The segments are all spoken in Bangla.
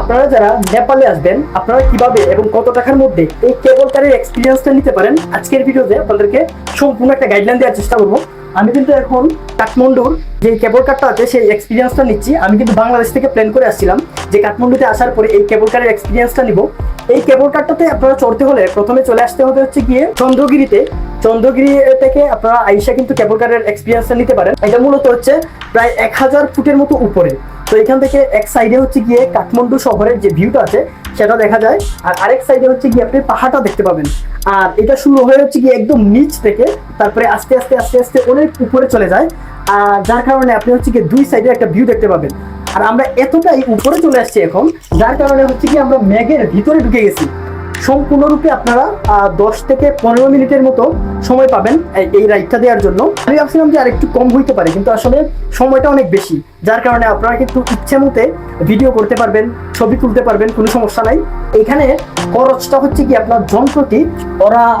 আপনারা যারা নেপালে আসবেন, আপনারা কীভাবে এবং কত টাকার মধ্যে এই কেবল কারের এক্সপিরিয়েন্সটা নিতে পারেন, আজকের ভিডিওতে আপনাদেরকে সম্পূর্ণ একটা গাইডলাইন দেওয়ার চেষ্টা করব। আমি কিন্তু এখন কাঠমান্ডুর যে কেবল কারটা আছে, সেই এক্সপিরিয়েন্সটা নিচ্ছি। আমি কিন্তু বাংলাদেশ থেকে প্ল্যান করে আসছিলাম যে কাঠমান্ডুতে আসার পরে এই কেবল কারের এক্সপিরিয়েন্সটা নিব। এই কেবল কারটাতে আপনারা চড়তে হলে প্রথমে চলে আসতে হবে হচ্ছে গিয়ে চন্দ্রগিরিতে। চন্দ্রগিরি থেকে আপনারা আইসা কিন্তু কেবল কারের এক্সপিরিয়েন্সটা নিতে পারেন। এটা মূলত হচ্ছে প্রায় এক হাজার ফুটের মতো উপরে। তো এখান থেকে এক সাইডে হচ্ছে গিয়ে কাঠমান্ডু শহরের যে ভিউটা আছে, সেটা দেখা যায়। আর আরেক সাইডে হচ্ছে গিয়ে আপনি পাহাড়টা দেখতে পাবেন। আর এটা শুরু হয়ে হচ্ছে গিয়ে একদম নিচ থেকে, তারপরে আস্তে আস্তে আস্তে আস্তে অনেক উপরে চলে যায়। আর যার কারণে আপনি হচ্ছে গিয়ে দুই সাইডে একটা ভিউ দেখতে পাবেন। আর আমরা এতটাই উপরে চলে আসছি এখন, যার কারণে হচ্ছে কি আমরা মেঘের ভিতরে ঢুকে গেছি। সম্পূর্ণরূপে আপনারা দশ থেকে পনেরো মিনিটের মতো সময় পাবেন এই- এই রাইডটা দেওয়ার জন্য। আমি ভাবছিলাম যে আর একটু কম হইতে পারে, কিন্তু আসলে সময়টা অনেক বেশি, যার কারণে আপনারা কিন্তু ইচ্ছে মতে ভিডিও করতে পারবেন, ছবি তুলতে পারবেন, কোনো সমস্যা নাই। এখানে খরচটা হচ্ছে কি, আপনার যন্ত্রটি ওরা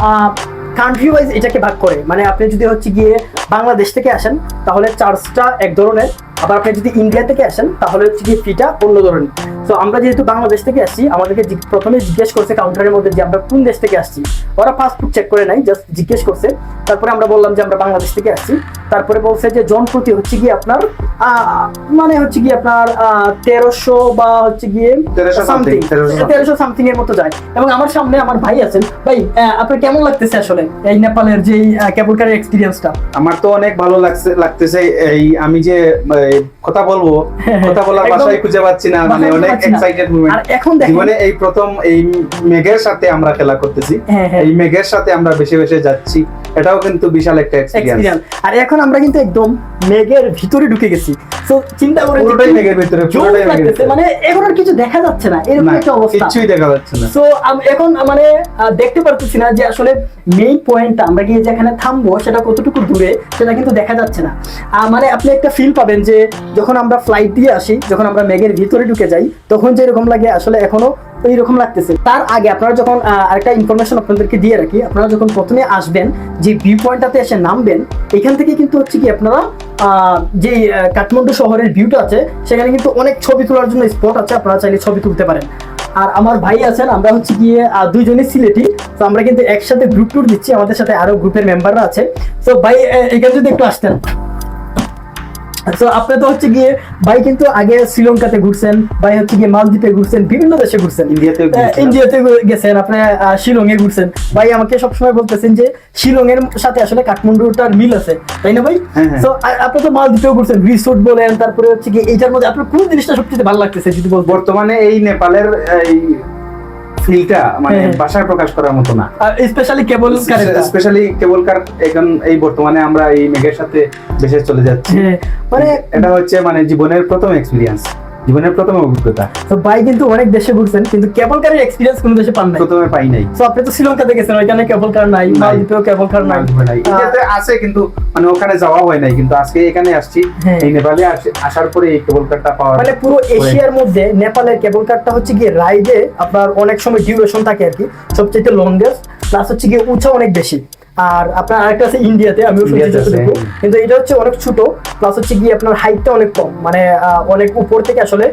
কান্ট্রি ওয়াইজ এটাকে ভাগ করে। মানে আপনি যদি হচ্ছে গিয়ে বাংলাদেশ থেকে আসেন, তাহলে চার্জটা এক ধরনের, আবার আপনি যদি ইন্ডিয়া থেকে আসেন, তাহলে হচ্ছে গিয়ে ফিটা অন্য ধরনের। তো আমরা যেহেতু বাংলাদেশ থেকে আসছি আমাদেরকে প্রথমে জিজ্ঞেস করছে কাউন্টারের মধ্যে যে আমরা কোন দেশ থেকে আসছি। ওরা পাসপোর্ট চেক করে নাই জাস্ট জিজ্ঞেস করছে। তারপরে আমরা বললাম যে আমরা বাংলাদেশ থেকে আসছি। তারপরে বলছে যে জন প্রতি হচ্ছে গিয়ে আপনার মানে হচ্ছে গিয়ে আপনার তেরোশো বা হচ্ছে গিয়ে সামথিং something, 1300 something। তেরোশো সামথিং এর মতো যায়। এবং আমার সামনে আমার ভাই আছেন। ভাই আপনার কেমন লাগতেছে আসলে এই নেপালের যে কেবল কারের এক্সপিরিয়েন্সটা আমার তো অনেক ভালো লাগছে লাগতেছে এই আমি যে কথা বলব কথা বলার ভাষাই খুঁজে পাচ্ছি না মানে অনেক পাচ্ছি না। আর এখন দেখেন জীবনে এই প্রথম এই মেঘের সাথে আমরা খেলা করতেছি। হ্যাঁ, হ্যাঁ। এই মেঘের সাথে আমরা বেশি বেশি যাচ্ছি। এটাও কিন্তু বিশাল একটা এক্সপিরিয়েন্স আর এখন আমরা কিন্তু একদম মেঘের ভিতরে ঢুকে গেছি। চিন্তা করে পুরোটাই মেঘের ভিতরে, পুরোটাই লাগতেছে। মানে এখন আর কিছু দেখা যাচ্ছে না এরকম একটা অবস্থা। কিছুই দেখা যাচ্ছে না। সো এখন মানে দেখতে পারতেছি না যে আসলে মেইন পয়েন্টটা আমরা গিয়ে যেখানে থামবো সেটা কতটুকু দূরে সেটা কিন্তু দেখা যাচ্ছে না। মানে আপনি একটা ফিল পাবেন যে যখন আমরা ফ্লাইট দিয়ে আসি যখন আমরা মেঘের ভিতরে ঢুকে যাই তখন যে এরকম লাগে আসলে এখনও এইরকম লাগতেছে। তার আগে আপনারা যখন আরেকটা ইনফরমেশন আপনাদেরকে দিয়ে রাখি, আপনারা যখন প্রথমে আসবেন, যে ভিউ পয়েন্টটাতে এসে নামবেন, এখান থেকে কিন্তু হচ্ছে কি আপনারা যে কাঠমান্ডু শহরের ভিউটা আছে, সেখানে কিন্তু অনেক ছবি তোলার জন্য স্পট আছে, আপনারা চাইলে ছবি তুলতে পারেন। আর আমার ভাই আছেন, আমরা হচ্ছে গিয়ে দুইজনই সিলেটি, তো আমরা কিন্তু একসাথে গ্রুপ ট্যুর দিচ্ছি, আমাদের সাথে আরও গ্রুপের মেম্বাররা আছে। তো ভাই এখানে যদি একটু আসতেন। তো আপনি তো হচ্ছে গিয়ে ভাই কিন্তু আগে শ্রীলঙ্কাতে ঘুরছেন ভাই হচ্ছে গিয়ে মালদ্বীপে ঘুরছেন বিভিন্ন দেশে ঘুরছেন। ইন্ডিয়াতে গেছেন আপনি শিলংয়ে ঘুরছেন। ভাই আমাকে সবসময় বলতেছেন যে শিলং এর সাথে আসলে কাঠমান্ডুটার মিল আছে তাই না ভাই? হ্যাঁ, হ্যাঁ। তো আপনি তো মালদ্বীপেও ঘুরছেন রিসোর্ট বলেন তারপরে হচ্ছে গিয়ে এইটার মধ্যে আপনার কোন জিনিসটা সবচেয়ে ভালো লাগতেছে যদি বর্তমানে এই নেপালের এই ফিলটা মানে হ্যাঁ। ভাষায় প্রকাশ করার মতো না। স্পেশালি কেবল স্পেশালি কেবল কার এখন এই বর্তমানে আমরা এই মেঘের সাথে বেশি চলে যাচ্ছি। হ্যাঁ, মানে এটা হচ্ছে মানে জীবনের প্রথম এক্সপিরিয়েন্স জীবনের প্রথম অভিজ্ঞতা তো ভাই কিন্তু অনেক দেশে ঘুরছেন কিন্তু কেবল কারের এক্সপিরিয়েন্স কোনো দেশে পান নাই প্রথমে পাই নাই তো আপনি তো শ্রীলঙ্কাতে গেছেন ওইখানে কেবল কার নাই। মালদ্বীপেও কেবল কার নাই। ইন্ডিয়াতে আছে কিন্তু মানে ওখানে যাওয়া হয় নাই কিন্তু আজকে এখানে আসছি হ্যাঁ। এই নেপালে আসার পরে এই কেবল কারটা পাওয়া মানে পুরো এশিয়ার মধ্যে নেপালের কেবল কারটা হচ্ছে গিয়ে রাইডে আপনার অনেক সময় ডিউরেশন থাকে আর কি সবচেয়ে লংগেস্ট প্লাস হচ্ছে গিয়ে উঁচা অনেক বেশি আর আপনার আরেকটা আছে ইন্ডিয়াতে হ্যাঁ। কিন্তু এটা হচ্ছে অনেক ছোট প্লাস হচ্ছে গিয়ে আপনার হাইটটা অনেক কম। মানে অনেক উপর থেকে আসলে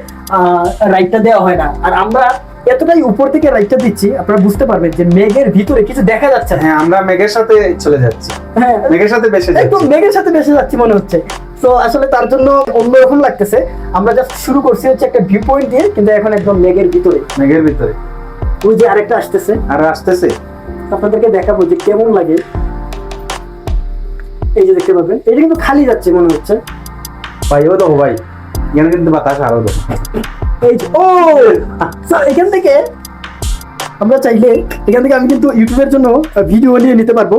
রাইডটা দেওয়া হয় না। আর আমরা এতটাই উপর থেকে রাইডটা দিচ্ছি আপনারা বুঝতে পারবেন যে মেঘের ভিতরে কিছু দেখা যাচ্ছে হ্যাঁ আমরা মেঘের সাথে চলে যাচ্ছি। হ্যাঁ মেঘের সাথে বেশি একদম মেঘের সাথে বেশি যাচ্ছি মনে হচ্ছে। তো আসলে তার জন্য অন্যরকম লাগতেছে। আমরা জাস্ট শুরু করছি হচ্ছে একটা ভিউ পয়েন্ট দিয়ে কিন্তু এখন একদম মেঘের ভিতরে। মেঘের ভিতরে। ওই যে আরেকটা আসতেছে। আর আসতেছে? আপনাদেরকে দেখাবো যে কেমন লাগে। এই যে দেখতে পাবেন এটা কিন্তু খালি যাচ্ছে মনে হচ্ছে। ভাই ও দেখো ভাই এখানে কিন্তু বাতাস আরও দেখো এই ও! স্যার এখান থেকে আমরা চাইলে এখান থেকে আমি কিন্তু ইউটিউবের জন্য ভিডিও নিয়ে নিতে পারব।